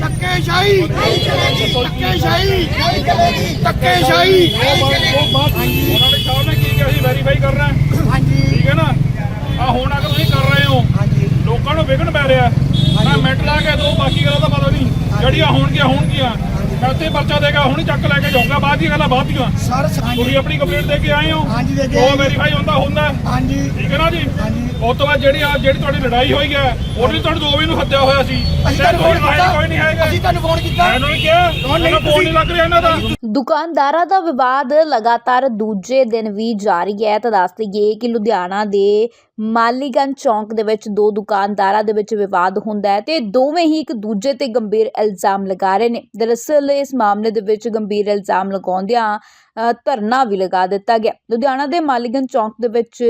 ਧੱਕੇਸ਼ਾਹੀ ਧੱਕੇਸ਼ਾਹੀ ਧੱਕੇਸ਼ਾਹੀ ਉਹਨਾਂ ਨੇ ਸਾਹਿਬ ਨੇ ਕੀ ਕਿਹਾ ਸੀ? ਵੈਰੀਫਾਈ ਕਰਨਾ ਹੈ। ਹਾਂਜੀ। ਠੀਕ ਹੈ ਨਾ? ਆ ਹੁਣ ਅਗਰ ਤੁਸੀਂ ਕਰ ਰਹੇ ਹੋ ਹਾਂਜੀ। ਲੋਕਾਂ ਨੂੰ ਵਿਗਣ ਪੈ ਰਿਹਾ ਮੈਂ ਮਿੰਟ ਲਾ ਕੇ ਦੋ ਬਾਕੀ ਗੱਲਾਂ ਦਾ ਪਤਾ ਨਹੀਂ। ਜਿਹੜੀਆਂ ਹੋਣਗੀਆਂ ਹੋਣਗੀਆਂ। ਮੈਂ ਤੇ ਪਰਚਾ ਦੇਗਾ ਹੁਣ ਚੱਕ ਲੈ ਕੇ ਜਾਊਂਗਾ। ਬਾਅਦ ਦੀ ਗੱਲਾਂ ਬਾਅਦ ਦੀਆਂ। ਸਰ ਤੁਸੀਂ ਆਪਣੀ ਕੰਪਲੇਂਟ ਦੇ ਕੇ ਆਏ ਹੋ। ਹਾਂਜੀ, ਦੇ ਕੇ ਆਏ। ਵੈਰੀਫਾਈ ਹੁੰਦਾ ਹੁੰਦਾ। ਹਾਂਜੀ। ਠੀਕ ਹੈ ਨਾ ਜੀ? ਹਾਂਜੀ। ਉਸ ਤੋਂ ਬਾਅਦ ਜਿਹੜੀ ਆ ਜਿਹੜੀ ਤੁਹਾਡੀ ਲੜਾਈ ਹੋਈ ਹੈ ਉਹਨੇ ਤੁਹਾਨੂੰ ਦੋ ਵਜੇ ਨੂੰ ਹੱਦਿਆ ਹੋਇਆ ਸੀ। ਅਸੀਂ ਤੇ ਤੁਹਾਨੂੰ ਕੋਈ ਫੋਨ ਲੜਾਈ ਕੋਈ ਨਹੀਂ ਹੈਗਾ। ਅਸੀਂ ਤੁਹਾਨੂੰ ਫੋਨ ਕੀਤਾ। ਮੈਨੂੰ ਨਹੀਂ ਕਿਹਾ ਫੋਨ ਨਹੀਂ ਫੋਨ ਨਹੀਂ ਲੱਗ ਰਿਹਾ ਇਹਨਾਂ ਦਾ। ਦੁਕਾਨਦਾਰਾਂ ਦਾ ਵਿਵਾਦ ਲਗਾਤਾਰ ਦੂਜੇ ਦਿਨ ਵੀ ਜਾਰੀ ਹੈ। ਤਾਂ ਦੱਸ ਦਈਏ ਕਿ ਲੁਧਿਆਣਾ ਦੇ ਮਾਲੀਗੰਜ ਚੌਂਕ ਦੇ ਵਿੱਚ ਦੋ ਦੁਕਾਨਦਾਰਾਂ ਦੇ ਵਿੱਚ ਵਿਵਾਦ ਹੁੰਦਾ ਹੈ ਤੇ ਦੋਵੇਂ ਹੀ ਇੱਕ ਦੂਜੇ ਤੇ ਗੰਭੀਰ ਇਲਜ਼ਾਮ ਲਗਾ ਰਹੇ ਨੇ। ਦਰਅਸਲ ਇਸ ਮਾਮਲੇ ਦੇ ਵਿੱਚ ਗੰਭੀਰ ਇਲਜ਼ਾਮ ਲਗਾਉਂਦਿਆਂ ਧਰਨਾ ਵੀ ਲਗਾ ਦਿੱਤਾ ਗਿਆ। ਲੁਧਿਆਣਾ ਦੇ ਮਾਲੀਗੰਜ ਚੌਂਕ ਦੇ ਵਿੱਚ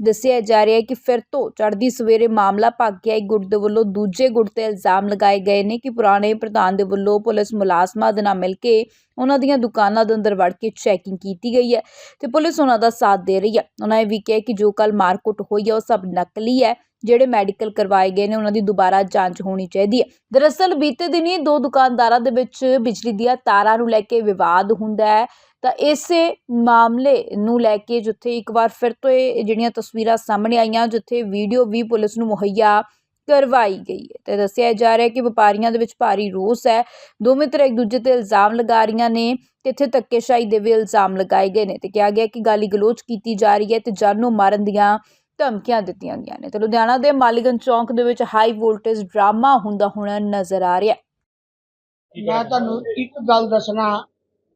ਦੱਸਿਆ ਜਾ ਰਿਹਾ ਹੈ ਕਿ ਫਿਰ ਤੋਂ ਚੜ੍ਹਦੀ ਸਵੇਰੇ ਮਾਮਲਾ ਭੱਗ ਗਿਆ। ਇੱਕ ਗੁੱਟ ਦੇ ਵੱਲੋਂ ਦੂਜੇ ਗੁੱਟ ਤੇ ਇਲਜ਼ਾਮ ਲਗਾਏ ਗਏ ਨੇ ਕਿ ਪੁਰਾਣੇ ਪ੍ਰਧਾਨ ਦੇ ਵੱਲੋਂ ਪੁਲਿਸ ਮੁਲਾਜ਼ਮਾਂ ਦੇ ਨਾਲ ਮਿਲ ਕੇ ਉਹਨਾਂ ਦੀਆਂ ਦੁਕਾਨਾਂ ਦੇ ਅੰਦਰ ਵੜ ਕੇ ਚੈਕਿੰਗ ਕੀਤੀ ਗਈ ਹੈ ਤੇ ਪੁਲਿਸ ਉਹਨਾਂ ਦਾ ਸਾਥ ਦੇ ਰਹੀ ਹੈ। ਉਹਨਾਂ ਇਹ ਵੀ ਕਿਹਾ ਕਿ ਜੋ ਕੱਲ ਮਾਰਕੁੱਟ ਹੋਈ ਹੈ, ਉਹ ਸਭ ਨਕਲੀ ਹੈ। ਜਿਹੜੇ ਮੈਡੀਕਲ ਕਰਵਾਏ ਗਏ ਨੇ, ਉਹਨਾਂ ਦੀ ਦੁਬਾਰਾ ਜਾਂਚ ਹੋਣੀ ਚਾਹੀਦੀ ਹੈ। ਦਰਅਸਲ ਬੀਤੇ ਦਿਨੀ ਦੋ ਦੁਕਾਨਦਾਰਾਂ ਦੇ ਵਿੱਚ ਬਿਜਲੀ ਦੀਆਂ ਤਾਰਾਂ ਨੂੰ ਲੈ ਕੇ ਵਿਵਾਦ ਹੁੰਦਾ ਹੈ। ਤਾਂ ਇਸੇ ਮਾਮਲੇ ਨੂੰ ਲੈ ਕੇ ਜਿੱਥੇ ਇੱਕ ਵਾਰ ਫਿਰ ਤੋਂ ਇਹ ਜਿਹੜੀਆਂ ਤਸਵੀਰਾਂ ਸਾਹਮਣੇ ਆਈਆਂ, ਜਿੱਥੇ ਵੀਡੀਓ ਵੀ ਪੁਲਿਸ ਨੂੰ ਮੁਹੱਈਆ ਕਰਵਾਈ ਗਈ ਹੈ। ਤੇ ਦੱਸਿਆ ਜਾ ਰਿਹਾ ਕਿ ਵਪਾਰੀਆਂ ਦੇ ਵਿੱਚ ਭਾਰੀ ਰੋਸ ਹੈ। ਦੋਵੇਂ ਤਰ੍ਹਾਂ ਇੱਕ ਦੂਜੇ ਤੇ ਇਲਜ਼ਾਮ ਲਗਾ ਰਹੀਆਂ ਨੇ ਤੇ ਇੱਥੇ ਧੱਕੇਸ਼ਾਹੀ ਦੇ ਵੀ ਇਲਜ਼ਾਮ ਲਗਾਏ ਗਏ ਨੇ ਤੇ ਕਿਹਾ ਗਿਆ ਕਿ ਗਾਲੀ ਗਲੋਚ ਕੀਤੀ ਜਾ ਰਹੀ ਹੈ ਤੇ ਜਾਨੋਂ ਮਾਰਨ ਦੀਆਂ ਧਮਕੀਆਂ ਦਿੱਤੀਆਂ ਗਈਆਂ ਨੇ। ਤੇ ਲੁਧਿਆਣਾ ਦੇ ਮਾਲੀਗੰਜ ਚੌਂਕ ਦੇ ਵਿੱਚ ਹਾਈ ਵੋਲਟੇਜ ਡਰਾਮਾ ਹੁੰਦਾ ਹੋਣਾ ਨਜ਼ਰ ਆ ਰਿਹਾ ਮੈਂ ਤੁਹਾਨੂੰ ਇੱਕ ਗੱਲ ਦੱਸਣਾ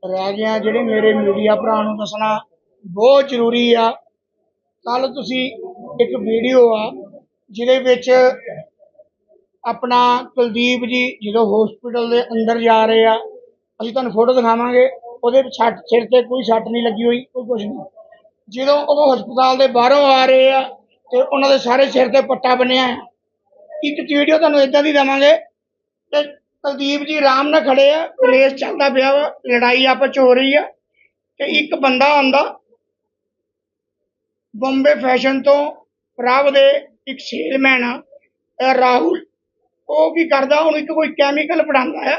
ਰਹਿ ਗਿਆ, ਜਿਹੜੇ ਮੇਰੇ ਮੀਡੀਆ ਭਰਾ ਨੂੰ ਦੱਸਣਾ ਬਹੁਤ ਜ਼ਰੂਰੀ ਆ। ਕੱਲ ਤੁਸੀਂ ਇੱਕ ਵੀਡੀਓ ਆ, ਜਿਹਦੇ ਵਿੱਚ ਆਪਣਾ ਕੁਲਦੀਪ ਜੀ ਜਦੋਂ ਹਸਪੀਟਲ ਦੇ ਅੰਦਰ ਜਾ ਰਹੇ ਆ, ਅਸੀਂ ਤੁਹਾਨੂੰ ਫੋਟੋ ਦਿਖਾਵਾਂਗੇ, ਉਹਦੇ ਛੱਟ ਸਿਰ ਤੇ ਕੋਈ ਸੱਟ ਨਹੀਂ ਲੱਗੀ ਹੋਈ, ਕੋਈ ਕੁਝ ਨਹੀਂ। ਜਦੋਂ ਉਹ ਹਸਪਤਾਲ ਦੇ ਬਾਹਰੋਂ ਆ ਰਹੇ ਆ, ਤੇ ਉਹਨਾਂ ਦੇ ਸਾਰੇ ਸਿਰ ਤੇ ਪੱਟਾ ਬੰਨਿਆ ਹੈ ਇੱਕ ਵੀਡੀਓ ਤੁਹਾਨੂੰ ਇਦਾਂ ਦੀ ਦੇਵਾਂਗੇ, ਤੇ ਕੁਲਦੀਪ ਜੀ ਆਰਾਮ ਨਾਲ ਖੜੇ ਆ, ਰੇਸ ਚੱਲਦਾ ਪਿਆ ਵਾ, ਲੜਾਈ ਆਪਸ ਚ ਹੋ ਰਹੀ ਆ ਤੇ ਇੱਕ ਬੰਦਾ ਆਂਦਾ ਬੰਬੇ ਫੈਸ਼ਨ ਤੋਂ ਪ੍ਰਭ ਦੇ ਇੱਕ ਸੇਲਮੈਨ ਆ ਰਾਹੁਲ। ਉਹ ਕੀ ਕਰਦਾ, ਉਹਨੂੰ ਇੱਕ ਕੋਈ ਕੈਮੀਕਲ ਪੜਾਉਂਦਾ ਆ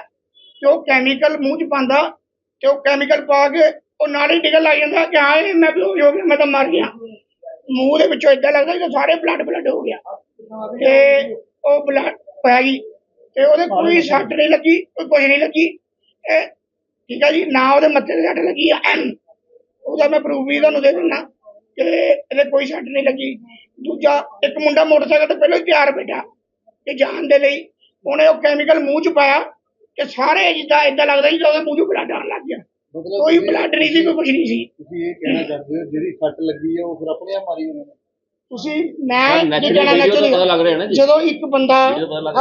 ਤੇ ਉਹ ਕੈਮੀਕਲ ਮੂੰਹ ਚ ਪਾਉਂਦਾ ਤੇ ਉਹ ਕੈਮੀਕਲ ਪਾ ਕੇ ਉਹ ਨਾਲ ਹੀ ਡਿੱਗਣ ਲੱਗ ਜਾਂਦਾ ਕਿ ਹਾਂ ਇਹ ਮੈਂ ਬੇਹੋਸ਼ ਹੋ ਗਿਆ, ਮੈਂ ਤਾਂ ਮਰ ਗਿਆ। ਮੂੰਹ ਦੇ ਵਿੱਚੋਂ ਇਦਾਂ ਲੱਗਦਾ ਕਿ ਸਾਰੇ ਬਲੱਡ ਬਲੱਡ ਹੋ ਗਿਆ। ਤੇ ਉਹ ਬਲੱਡ ਪੈ ਗਈ। ਤੇ ਉਹਦੇ ਕੋਈ ਸੱਟ ਨਹੀਂ ਲੱਗੀ ਕੋਈ ਕੁਝ ਨਹੀਂ ਲੱਗੀ। ਇਹ ਠੀਕ ਹੈ ਜੀ ਨਾ ਉਹਦੇ ਮੱਥੇ ਤੇ ਸੱਟ ਲੱਗੀ ਆ ਉਹਦਾ ਮੈਂ ਪ੍ਰੂਫ ਵੀ ਤੁਹਾਨੂੰ ਦੇ ਦਿੰਦਾ ਕਿ ਇਹਦੇ ਕੋਈ ਸੱਟ ਨਹੀਂ ਲੱਗੀ। ਦੂਜਾ ਇੱਕ ਮੁੰਡਾ ਮੋਟਰਸਾਈਕਲ ਤੇ ਪਹਿਲਾਂ ਹੀ ਤਿਆਰ ਬੈਠਾ ਕਿ ਜਾਣ ਦੇ ਲਈ। ਉਹਨੇ ਉਹ ਕੈਮੀਕਲ ਮੂੰਹ ਚ ਪਾਇਆ ਕਿ ਸਾਰੇ ਜਿੱਦਾਂ ਇਦਾਂ ਲੱਗਦਾ ਕਿ ਉਹਦੇ ਮੂੰਹ ਚੋਂ ਬਲੱਡ ਆਉਣ ਲੱਗ ਗਿਆ। ਕੋਈ ਬਲੱਡ ਨਹੀਂ ਸੀ ਕੋਈ ਕੁਝ ਨਹੀਂ ਸੀ। ਤੁਸੀਂ ਇਹ ਕਹਿਣਾ ਚਾਹੁੰਦੇ ਹੋ ਜਿਹੜੀ ਸੱਟ ਲੱਗੀ ਹੈ ਉਹ ਫਿਰ ਆਪਣੇ ਆਪ ਮਾਰੀ ਉਹਨਾਂ ਨੇ। ਤੁਸੀਂ ਮੈਂ ਜੇ ਕਹਿਣਾ ਮੈਂ ਪਤਾ ਲੱਗ ਰਿਹਾ ਨਾ ਜੀ। ਜਦੋਂ ਇੱਕ ਬੰਦਾ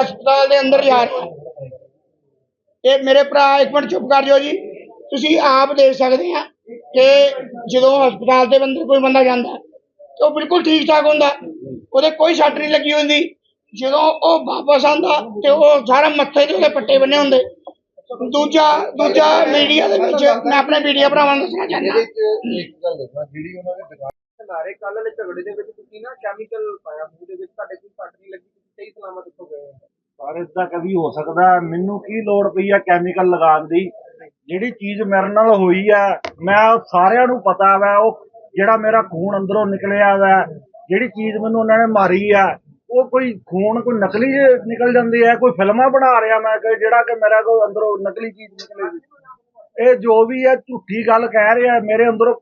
ਹਸਪਤਾਲ ਦੇ ਅੰਦਰ ਜਾ ਰਿਹਾ। ਇਹ ਮੇਰੇ ਭਰਾ ਇੱਕ ਮਿੰਟ ਚੁੱਪ ਕਰ ਜਾਓ ਜੀ। ਤੁਸੀਂ ਆਪ ਦੇਖ ਸਕਦੇ ਆ ਕਿ ਜਦੋਂ ਹਸਪਤਾਲ ਦੇ ਅੰਦਰ ਕੋਈ ਬੰਦਾ ਜਾਂਦਾ ਤੇ ਉਹ ਬਿਲਕੁਲ ਠੀਕ ਠਾਕ ਹੁੰਦਾ। ਉਹਦੇ ਕੋਈ ਸੱਟ ਨਹੀਂ ਲੱਗੀ ਹੁੰਦੀ। ਜਦੋਂ ਉਹ ਵਾਪਸ ਆਂਦਾ ਤੇ ਉਹ ਸਾਰਾ ਮੱਥੇ ਤੇ ਉਹਦੇ ਪੱਟੇ ਬੰਨੇ ਹੁੰਦੇ। ਦੂਜਾ ਦੂਜਾ ਮੀਡੀਆ ਦੇ ਵਿੱਚ ਮੈਂ ਆਪਣੇ ਮੀਡੀਆ ਭਰਾਵਾਂ ਨੂੰ ਦੱਸਣਾ ਚਾਹੁੰਦਾ। ਇਹਦੇ ਚ ਇੱਕ ਗੱਲ ਦੱਸਣਾ ਜਿਹੜੀ ਉਹਨਾਂ ਦੇ ਦੁਕਾਨ ਕੱਲ ਵਾਲੇ ਝਗੜੇ ਦੇ ਵਿੱਚ ਤੁਸੀਂ ਨਾ ਕੈਮੀਕਲ ਪਾਇਆ, ਮੂੰਹ ਦੇ ਵਿੱਚ ਤੁਹਾਡੇ ਕੋਈ ਸੱਟ ਨਹੀਂ ਲੱਗੀ, ਤੁਸੀਂ ਸਹੀ ਸਲਾਮਤ ਇੱਥੋਂ ਗਏ ਹੋ। ਪਰ ਇਦਾਂ ਕਦੀ ਹੋ ਸਕਦਾ, ਮੈਨੂੰ ਕੀ ਲੋੜ ਪਈ ਆ ਕੈਮੀਕਲ ਲਗਾਉਣ ਦੀ? ਜਿਹੜੀ ਚੀਜ਼ ਮੇਰੇ ਨਾਲ ਹੋਈ ਆ, ਮੈਂ ਸਾਰਿਆਂ ਨੂੰ ਪਤਾ ਵਾ, ਉਹ ਜਿਹੜਾ ਮੇਰਾ ਖੂਨ ਅੰਦਰੋਂ ਨਿਕਲਿਆ ਵਾ, ਜਿਹੜੀ ਚੀਜ਼ ਮੈਨੂੰ ਉਹਨਾਂ ਨੇ ਮਾਰੀ ਆ, ਉਹ ਕੋਈ ਖੂਨ, ਕੋਈ ਨਕਲੀ ਨਿਕਲ ਜਾਂਦੀ ਹੈ ਕੋਈ ਫਿਲਮਾਂ ਬਣਾ ਰਿਹਾ ਮੈਂ ਕਿ ਜਿਹੜਾ ਕਿ ਮੇਰਾ ਕੋਈ ਅੰਦਰੋਂ ਨਕਲੀ ਚੀਜ਼ ਨਿਕਲੇਗੀ ਇਹ ਜੋ ਵੀ ਹੈ ਝੂਠੀ ਗੱਲ ਕਹਿ ਰਿਹਾ, ਮੇਰੇ ਅੰਦਰੋਂ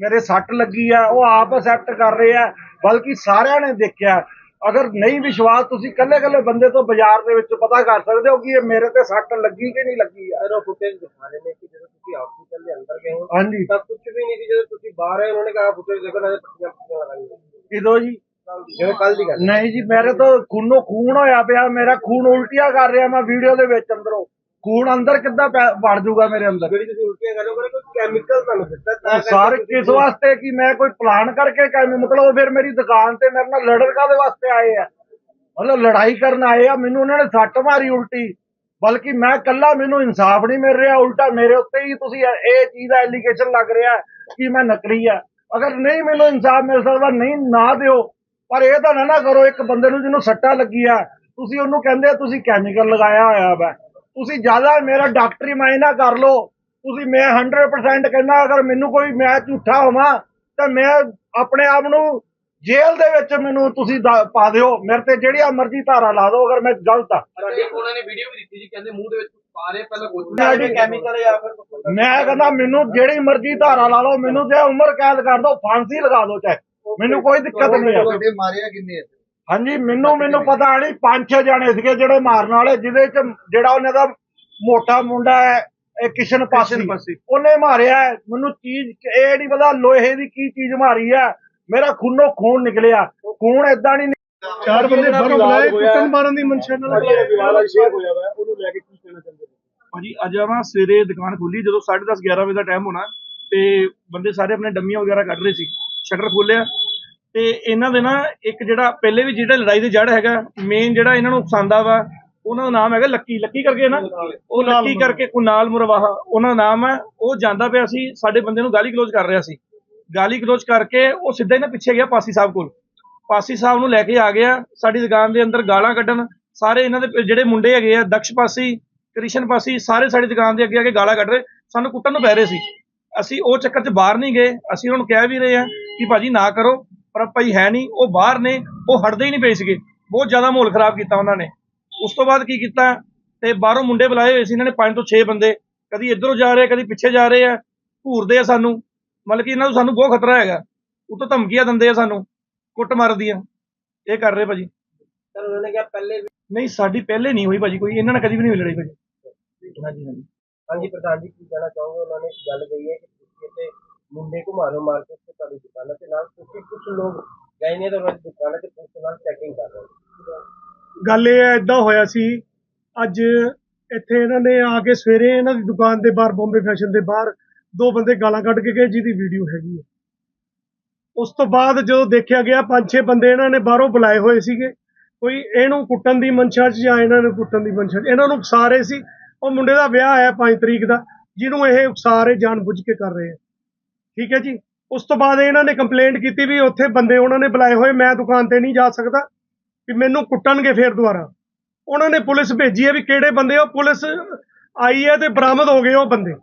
ਮੇਰੇ ਸੱਟ ਲੱਗੀ ਆ ਉਹ ਆਪ ਅਸੈਪਟ ਕਰ ਰਹੇ ਆ ਬਲਕਿ ਸਾਰਿਆਂ ਨੇ ਦੇਖਿਆ। ਅਗਰ ਨਹੀਂ ਵਿਸ਼ਵਾਸ ਤੁਸੀਂ ਕੱਲੇ ਕੱਲੇ ਬੰਦੇ ਤੋਂ ਬਾਜ਼ਾਰ ਦੇ ਵਿੱਚ ਪਤਾ ਕਰ ਸਕਦੇ ਹੋ ਕਿ ਇਹ ਮੇਰੇ ਤੇ ਸੱਟ ਲੱਗੀ ਕਿ ਨਹੀਂ ਲੱਗੀ ਆ? ਉਹ ਫੁਟੇਜ ਦਿਖਾ ਰਹੇ ਨੇ ਕਿ ਜਦੋਂ ਤੁਸੀਂ ਹਸਪੀਟਲ ਦੇ ਅੰਦਰ ਗਏ ਹੋ ਹਾਂਜੀ। ਤਾਂ ਕੁਝ ਵੀ ਨਹੀਂ ਸੀ ਜਦੋਂ ਤੁਸੀਂ ਬਾਹਰ ਆਏ ਉਹਨਾਂ ਨੇ ਕਹਾ ਫੁਟੇਜ ਦੇਖੋ ਨਾ ਪੱਟੀਆਂ ਪੱਟੀਆਂ ਲਗਾਈਆਂ ਕਿਦੋਂ ਜੀ? ਜਿਵੇਂ ਕੱਲ ਦੀ ਗੱਲ ਨਹੀਂ ਜੀ ਮੇਰੇ ਤੋਂ ਖੂਨੋਂ ਖੂਨ ਹੋਇਆ ਪਿਆ ਮੇਰਾ ਖੂਨ ਉਲਟੀਆਂ ਕਰ ਰਿਹਾ ਮੈਂ ਵੀਡੀਓ ਦੇ ਵਿੱਚ ਅੰਦਰੋਂ। ਖੂਨ ਅੰਦਰ ਕਿੱਦਾਂ ਪੈ- ਵੜ ਜਾਊਗਾ ਮੇਰੇ ਅੰਦਰ? ਜਿਹੜੀ ਤੁਸੀਂ ਉਲਟੀਆਂ ਕਰ ਰਹੇ ਹੋ ਕੋਈ ਕੈਮੀਕਲ ਤੁਹਾਨੂੰ ਦਿੱਤਾ ਤਾਂ ਸਰ ਕਿਸ ਵਾਸਤੇ ਕਿ ਮੈਂ ਕੋਈ ਪਲਾਨ ਕਰਕੇ ਕੰਮ ਮਤਲਬ ਉਹ ਫਿਰ ਮੇਰੀ ਦੁਕਾਨ ਤੇ ਮੇਰੇ ਨਾਲ ਲੜਨ ਕਾਦੇ ਵਾਸਤੇ ਆਏ ਆ? ਮਤਲਬ ਲੜਾਈ ਕਰਨ ਆਏ ਆ ਮੈਨੂੰ ਉਹਨਾਂ ਨੇ ਸੱਟ ਮਾਰੀ ਉਲਟੀ। ਬਲਕਿ ਮੈਂ ਕੱਲਾ ਮੈਨੂੰ ਇਨਸਾਫ ਨਹੀਂ ਮਿਲ ਰਿਹਾ ਉਲਟਾ ਮੇਰੇ ਉੱਤੇ ਹੀ ਤੁਸੀਂ ਇਹ ਇਹ ਚੀਜ਼ ਦਾ ਐਲੀਗੇਸ਼ਨ ਲੱਗ ਰਿਹਾ ਕਿ ਮੈਂ ਨਕਲੀ ਆ। ਅਗਰ ਨਹੀਂ ਮੈਨੂੰ ਇਨਸਾਫ ਮਿਲ ਸਕਦਾ ਨਹੀਂ ਨਾ ਦਿਓ। ਪਰ ਇਹ ਤਾਂ ਨਾ ਨਾ ਕਰੋ ਇੱਕ ਬੰਦੇ ਨੂੰ ਜਿਹਨੂੰ ਸੱਟਾਂ ਲੱਗੀ ਆ ਤੁਸੀਂ ਉਹਨੂੰ ਕਹਿੰਦੇ ਆ ਤੁਸੀਂ ਕੈਮੀਕਲ ਲਗਾਇਆ ਹੋਇਆ ਵਾ। ਤੁਸੀਂ ਜ਼ਿਆਦਾ ਮੇਰਾ ਡਾਕਟਰੀ ਮਾਇਨਾ ਕਰ ਲਓ। ਤੁਸੀਂ ਮੈਂ 100% ਕਹਿੰਦਾ ਅਗਰ ਮੈਨੂੰ ਕੋਈ ਮੈਂ ਝੂਠਾ ਹੋਵਾਂ ਤਾਂ ਮੈਂ ਆਪਣੇ ਆਪ ਨੂੰ ਜੇਲ੍ਹ ਦੇ ਵਿੱਚ ਮੈਨੂੰ ਤੁਸੀਂ ਪਾ ਦਿਓ। ਮੇਰੇ ਤੇ ਜਿਹੜੀਆਂ ਮਰਜ਼ੀ ਧਾਰਾ ਲਾ ਦਿਓ ਅਗਰ ਮੈਂ ਗਲਤ ਆ। ਤੁਹਾਡੀ ਉਹਨਾਂ ਨੇ ਵੀਡੀਓ ਵੀ ਦਿੱਤੀ ਜੀ ਕਹਿੰਦੇ ਮੂੰਹ ਦੇ ਵਿੱਚ ਪਾ ਰਹੇ ਪਹਿਲਾਂ ਕੁਝ ਮੈਂ ਜੀ- ਕੈਮੀਕਲ ਜਾਂ ਫਿਰ ਕੁਛ ਹੋਰ। ਮੈਂ ਕਹਿੰਦਾ ਮੈਨੂੰ ਜਿਹੜੀ ਮਰਜ਼ੀ ਧਾਰਾ ਲਾ ਲਓ ਮੈਨੂੰ ਜੇ ਉਮਰ ਕੈਦ ਕਰ ਦਿਓ ਫਾਂਸੀ ਲਗਾ ਦਿਓ ਚਾਹੇ। ਮੈਨੂੰ ਕੋਈ ਦਿੱਕਤ ਨਹੀਂ ਆ। ਤੁਹਾਡੇ ਮਾਰਿਆ ਕਿੰਨੇ ਆ? ਹਾਂਜੀ ਮੈਨੂੰ ਮੈਨੂੰ ਪਤਾ ਨਹੀਂ ਪੰਜ ਛੇ ਜਾਣੇ ਸੀਗੇ ਜਿਹੜੇ ਮਾਰਨ ਵਾਲੇ ਜਿਹਦੇ ਚ ਜਿਹੜਾ ਉਹਨਾਂ ਦਾ ਮੋਟਾ ਮੁੰਡਾ ਹੈ ਇਹ ਕਿਸ਼ਨ ਪਾਸੀ। ਉਹਨੇ ਮਾਰਿਆ। ਮੈਨੂੰ ਚੀਜ਼ ਇਹ ਨਹੀਂ ਪਤਾ ਲੋਹੇ ਦੀ ਕੀ ਚੀਜ਼ ਮਾਰੀ ਹੈ। ਮੇਰਾ ਖੂਨੋ ਖੂਨ ਨਿਕਲਿਆ। ਖੂਨ ਏਦਾਂ ਨਹੀਂ ਚਾਰ ਬੰਦੇ ਬਾਹਰੋਂ ਬੁਲਾਏ ਕੁੱਟਣ ਮਾਰਨ ਦੀ ਮਨਸ਼ਾ ਨਾਲ। ਭਾਜੀ ਅੱਜ ਨਾ ਸਵੇਰੇ ਦੁਕਾਨ ਖੋਲੀ ਜਦੋਂ 10:30 11 ਵਜੇ ਦਾ ਟਾਈਮ ਹੋਣਾ ਤੇ ਬੰਦੇ ਸਾਰੇ ਆਪਣੇ ਡੰਮੀਆਂ ਵਗੈਰਾ ਕੱਢ ਰਹੇ ਸੀ। ਸ਼ਟਰ ਖੋਲਿਆ ਤੇ ਇਹਨਾਂ ਦੇ ਨਾ ਇੱਕ ਜਿਹੜਾ ਪਹਿਲੇ ਵੀ ਜਿਹੜਾ ਲੜਾਈ ਦੇ ਜੜ ਹੈਗਾ ਮੇਨ ਜਿਹੜਾ ਇਹਨਾਂ ਨੂੰ ਉਕਸਾਉਂਦਾ ਵਾ ਉਹਨਾਂ ਦਾ ਨਾਮ ਹੈਗਾ ਲੱਕੀ ਲੱਕੀ ਕਰਕੇ ਨਾ ਉਹ ਲੱਕੀ ਕਰਕੇ ਕੁਨਾਲ ਮੁਰਵਾਹਾ ਉਹਨਾਂ ਦਾ ਨਾਮ ਹੈ ਉਹ ਜਾਂਦਾ ਪਿਆ ਸੀ ਸਾਡੇ ਬੰਦੇ ਨੂੰ ਗਾਲੀ ਗਲੋਚ ਕਰ ਰਿਹਾ ਸੀ। ਗਾਲੀ ਗਲੋਚ ਕਰਕੇ ਉਹ ਸਿੱਧਾ ਹੀ ਨਾ ਪਿੱਛੇ ਗਿਆ ਪਾਸੀ ਸਾਹਿਬ ਕੋਲ। ਪਾਸੀ ਸਾਹਿਬ ਨੂੰ ਲੈ ਕੇ ਆ ਗਿਆ ਸਾਡੀ ਦੁਕਾਨ ਦੇ ਅੰਦਰ ਗਾਲਾਂ ਕੱਢਣ ਸਾਰੇ ਇਹਨਾਂ ਦੇ ਜਿਹੜੇ ਮੁੰਡੇ ਹੈਗੇ ਆ ਦਕਸ਼ ਪਾਸੀ ਕ੍ਰਿਸ਼ਨ ਪਾਸੀ ਸਾਰੇ ਸਾਡੀ ਦੁਕਾਨ ਦੇ ਅੱਗੇ ਆ ਕੇ ਗਾਲਾਂ ਕੱਢ ਰਹੇ ਸਾਨੂੰ ਕੁੱਟਣ ਨੂੰ ਪੈ ਰਹੇ ਸੀ। ਅਸੀਂ ਉਹ ਚੱਕਰ 'ਚ ਬਾਹਰ ਨਹੀਂ ਗਏ ਅਸੀਂ ਉਹਨਾਂ ਨੂੰ ਕਹਿ ਵੀ ਰਹੇ ਆ ਕਿ ਭਾਜੀ ਨਾ ਕਰੋ ਪਰ ਭਾਈ ਹੈ ਨਹੀਂ ਉਹ ਬਾਹਰ ਨੇ ਉਹ ਹਟਦੇ ਹੀ ਨਹੀਂ ਪਏ ਸੀਗੇ। ਬਹੁਤ ਜ਼ਿਆਦਾ ਮਾਹੌਲ ਖਰਾਬ ਕੀਤਾ ਉਹਨਾਂ ਨੇ। ਉਸ ਤੋਂ ਬਾਅਦ ਕੀ ਕੀਤਾ? ਤੇ ਬਾਹਰੋਂ ਮੁੰਡੇ ਬੁਲਾਏ ਹੋਏ ਸੀ ਇਹਨਾਂ ਨੇ 5 ਤੋਂ 6 ਬੰਦੇ। ਕਦੀ ਇੱਧਰੋਂ ਜਾ ਰਹੇ ਕਦੀ ਪਿੱਛੇ ਜਾ ਰਹੇ ਆ ਘੂਰਦੇ ਆ ਸਾਨੂੰ। ਮਤਲਬ ਕਿ ਇਹਨਾਂ ਨੂੰ ਸਾਨੂੰ ਬਹੁਤ ਖਤਰਾ ਹੈਗਾ। ਉਤੋਂ ਧਮਕੀਆਂ ਦਿੰਦੇ ਆ ਸਾਨੂੰ ਕੁੱਟ ਮਾਰਦੀਆਂ ਇਹ ਕਰ ਰਹੇ ਭਾਜੀ। ਸਰ ਉਹਨਾਂ ਨੇ ਕਿਹਾ ਪਹਿਲੇ ਨਹੀਂ ਸਾਡੀ ਪਹਿਲੇ ਨਹੀਂ ਹੋਈ ਭਾਜੀ ਕੋਈ। ਇਹਨਾਂ ਨਾਲ ਕਦੀ ਵੀ ਨਹੀਂ ਹੋਈ ਲੜਾਈ ਭਾਜੀ। ਹਾਂਜੀ ਹਾਂਜੀ ਹਾਂਜੀ ਪ੍ਰਧਾਨ ਜੀ ਕੀ ਕਹਿਣਾ ਚਾਹੋਗੇ? ਉਹਨਾਂ ਨੇ ਗੱਲ ਕਹੀ ਹੈ ਕਿ ਤੁਸੀਂ ਇੱਥੇ ਮੁੰਡੇ ਘੁਮਾਰੋ ਮਾਰਕੀਟ ਤੇ ਤੁਹਾਡੀ ਦੁਕਾਨਾਂ ਤੇ ਨਾਲ ਕਿਉਂਕਿ ਕੁਝ ਲੋਕ ਗਾਇਨੇ ਦਾ ਵਾਲੀ ਦੁਕਾਨਾਂ ਤੇ ਪੁਲਿਸ ਨਾਲ ਚੈਕਿੰਗ ਕਰ ਰਹੇ ਗੱਲ ਇਹ ਐਦਾਂ ਹੋਇਆ ਸੀ, ਅੱਜ ਇੱਥੇ ਇਹਨਾਂ ਨੇ ਆ ਕੇ ਸਵੇਰੇ ਇਹਨਾਂ ਦੀ ਦੁਕਾਨ ਦੇ ਬਾਹਰ, ਬੰਬੇ ਫੈਸ਼ਨ ਦੇ ਬਾਹਰ ਦੋ ਬੰਦੇ ਗਾਲਾਂ ਕੱਢ ਕੇ ਗਏ, ਜਿਹਦੀ ਵੀਡੀਓ ਹੈਗੀ ਹੈ। ਉਸ ਤੋਂ ਬਾਅਦ ਜਦੋਂ ਦੇਖਿਆ ਗਿਆ, ਪੰਜ ਛੇ ਬੰਦੇ ਇਹਨਾਂ ਨੇ ਬਾਹਰੋਂ ਬੁਲਾਏ ਹੋਏ ਸੀਗੇ। ਕੋਈ ਇਹਨੂੰ ਕੁੱਟਣ ਦੀ ਮਨਸ਼ਾ 'ਚ ਜਾਂ ਇਹਨਾਂ ਨੂੰ ਕੁੱਟਣ ਦੀ ਮਨਸ਼ਾ 'ਚ ਇਹਨਾਂ ਨੂੰ ਉਕਸਾ ਰਹੇ ਸੀ। ਉਹ ਮੁੰਡੇ ਦਾ ਵਿਆਹ ਹੈ 5 ਤਰੀਕ ਦਾ, ਜਿਹਨੂੰ ਇਹ ਉਕਸਾ ਰਹੇ ਜਾਣਬੁੱਝ ਕੇ ਕਰ ਰਹੇ ਆ ਠੀਕ ਹੈ ਜੀ? ਉਸ ਤੋਂ ਬਾਅਦ ਇਹਨਾਂ ਨੇ ਕੰਪਲੇਂਟ ਕੀਤੀ ਵੀ ਉੱਥੇ ਬੰਦੇ ਉਹਨਾਂ ਨੇ ਬੁਲਾਏ ਹੋਏ, ਮੈਂ ਦੁਕਾਨ ਤੇ ਨਹੀਂ ਜਾ ਸਕਦਾ, ਵੀ ਮੈਨੂੰ ਕੁੱਟਣਗੇ ਫੇਰ ਦੁਬਾਰਾ। ਉਹਨਾਂ ਨੇ ਪੁਲਿਸ ਭੇਜੀ ਹੈ ਵੀ ਕਿਹੜੇ ਬੰਦੇ ਉਹ ਪੁਲਿਸ ਆਈ ਹੈ ਤੇ ਬਰਾਮਦ ਹੋ ਗਏ ਉਹ ਬੰਦੇ।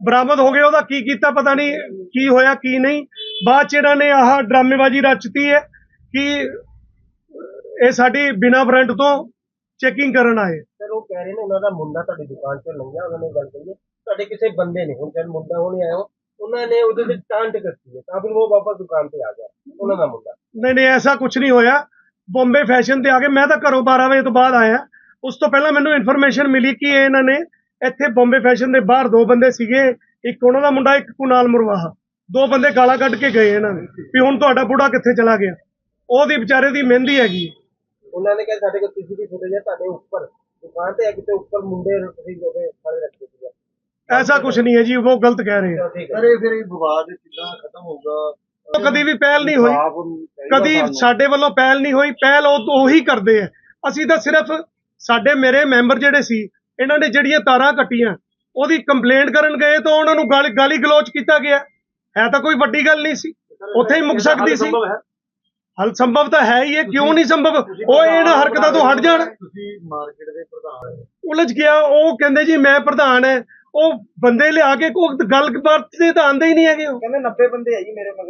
ਬਰਾਮਦ ਹੋ ਗਏ, ਉਹਦਾ ਕੀ ਕੀਤਾ ਪਤਾ ਨਹੀਂ, ਕੀ ਹੋਇਆ, ਕੀ ਨਹੀਂ। ਬਾਅਦ ਚ ਇਹਨਾਂ ਨੇ ਆਹ ਡਰਾਮੇਬਾਜ਼ੀ ਰਚਤੀ ਹੈ ਕਿ ਇਹ ਸਾਡੀ ਬਿਨਾਂ ਵਾਰੰਟ ਤੋਂ ਚੈਕਿੰਗ ਕਰਨ ਆਏ। ਸਰ, ਉਹ ਕਹਿ ਰਹੇ ਨੇ ਉਹਨਾਂ ਦਾ ਮੁੰਡਾ ਤੁਹਾਡੀ ਦੁਕਾਨ ਤੇ ਲੰਘਿਆ, ਉਹਨਾਂ ਨੇ ਗੱਲ ਕਹੀ ਤੁਹਾਡੇ ਕਿਸੇ ਬੰਦੇ ਨੇ, ਹੁਣ ਜਦ ਮੁੰਡਾ ਹੋਣੇ ਆਇਆ ਉਹਨਾਂ ਨੇ ਉਹਦੇ ਤੇ ਟਾਂਟ ਕੱਟੀ ਹੈ ਤਾਂ ਫਿਰ ਉਹ ਵਾਪਸ ਦੁਕਾਨ ਤੇ ਆ ਗਿਆ ਉਹਨਾਂ ਦਾ ਮੁੰਡਾ। ਨਹੀਂ ਨਹੀਂ ਐਸਾ ਕੁਝ ਨਹੀਂ ਹੋਇਆ। ਬੰਬੇ ਫੈਸ਼ਨ ਤੇ ਆ ਕੇ ਮੈਂ ਤਾਂ ਘਰੋਂ 12 ਵਜੇ ਤੋਂ ਬਾਅਦ ਆਇਆ। ਉਸ ਤੋਂ ਪਹਿਲਾਂ ਮੈਨੂੰ ਇਨਫੋਰਮੇਸ਼ਨ ਮਿਲੀ ਕਿ ਇਹਨਾਂ ਨੇ ਇੱਥੇ ਬੰਬੇ ਫੈਸ਼ਨ ਦੇ ਬਾਹਰ ਦੋ ਬੰਦੇ ਸੀਗੇ ਇੱਕ ਉਹਨਾਂ ਦਾ ਮੁੰਡਾ ਇੱਕ ਕੁਨਾਲ ਮੁਰਵਾਹਾ। ਦੋ ਬੰਦੇ ਗਾਲਾਂ ਕੱਢ ਕੇ ਗਏ ਇਹਨਾਂ ਨੇ ਵੀ ਹੁਣ ਤੁਹਾਡਾ ਬੁੜਾ ਕਿੱਥੇ ਚਲਾ ਗਿਆ? ਉਹਦੀ ਵਿਚਾਰੇ ਦੀ ਮਹਿੰਦੀ ਹੈਗੀ ਉਹਨਾਂ ਨੇ ਕਿਹਾ ਸਾਡੇ ਕੋਲ ਸੀਸੀਟੀਵੀ ਫੁਟੇਜ ਹੈ ਤੁਹਾਡੇ ਉੱਪਰ। ਦੁਕਾਨ ਤੇ ਹੈ ਕਿਤੇ ਉੱਪਰ ਮੁੰਡੇ ਤੁਸੀਂ ਲੋਕੇ ਖੜੇ ਰੱਖੇ ਸੀਗੇ। ਐਸਾ ਕੁਝ ਨਹੀਂ ਹੈ ਜੀ ਉਹ ਗਲਤ ਕਹਿ ਰਹੇ ਆ। ਸਰ ਇਹ ਫਿਰ ਇਹ ਵਿਵਾਦ ਕਿੱਦਾਂ ਖਤਮ ਹੋਊਗਾ? ਕਦੀ ਵੀ ਪਹਿਲ ਨਹੀਂ ਹੋਈ। ਕਦੀ ਸਾਡੇ ਵੱਲੋਂ ਪਹਿਲ ਨਹੀਂ ਹੋਈ ਪਹਿਲ ਉਹ ਉਹੀ ਕਰਦੇ ਆ। ਅਸੀਂ ਤਾਂ ਸਿਰਫ ਸਾਡੇ ਮੇਰੇ ਮੈਂਬਰ ਜਿਹੜੇ ਸੀ ਇਹਨਾਂ ਨੇ ਜਿਹੜੀਆਂ ਤਾਰਾਂ ਕੱਟੀਆਂ ਉਹਦੀ ਕੰਪਲੇਂਟ ਕਰਨ ਗਏ ਤਾਂ ਉਹਨਾਂ ਨੂੰ ਗਾਲੀ ਗਾਲੀ ਗਲੋਚ ਕੀਤਾ ਗਿਆ। ਹੈ ਤਾਂ ਕੋਈ ਵੱਡੀ ਗੱਲ ਨਹੀਂ ਸੀ। ਉੱਥੇ ਹੀ ਮੁੱਕ ਸਕਦੀ ਸੀ। ਹਲ ਸੰਭਵ ਤਾਂ ਹੈ ਹੀ ਹੈ ਕਿਉਂ ਨਹੀਂ ਸੰਭਵ? ਉਹ ਇਹਨਾਂ ਹਰਕਤਾਂ ਤੋਂ ਹਟ ਜਾਣ। ਤੁਸੀਂ ਮਾਰਕੀਟ ਦੇ ਪ੍ਰਧਾਨ। ਉਲਝ ਗਿਆ ਉਹ ਕਹਿੰਦੇ ਜੀ ਮੈਂ ਪ੍ਰਧਾਨ ਹੈ। ਉਹ ਬੰਦੇ ਲਿਆ ਕੇ ਕੋਈ ਗੱਲਬਾਤ ਤੇ ਤਾਂ ਆਂਦੇ ਹੀ ਨਹੀਂ ਹੈਗੇ ਉਹ। ਕਹਿੰਦੇ 90 ਬੰਦੇ ਆ ਜੀ ਮੇਰੇ ਮਗਰ।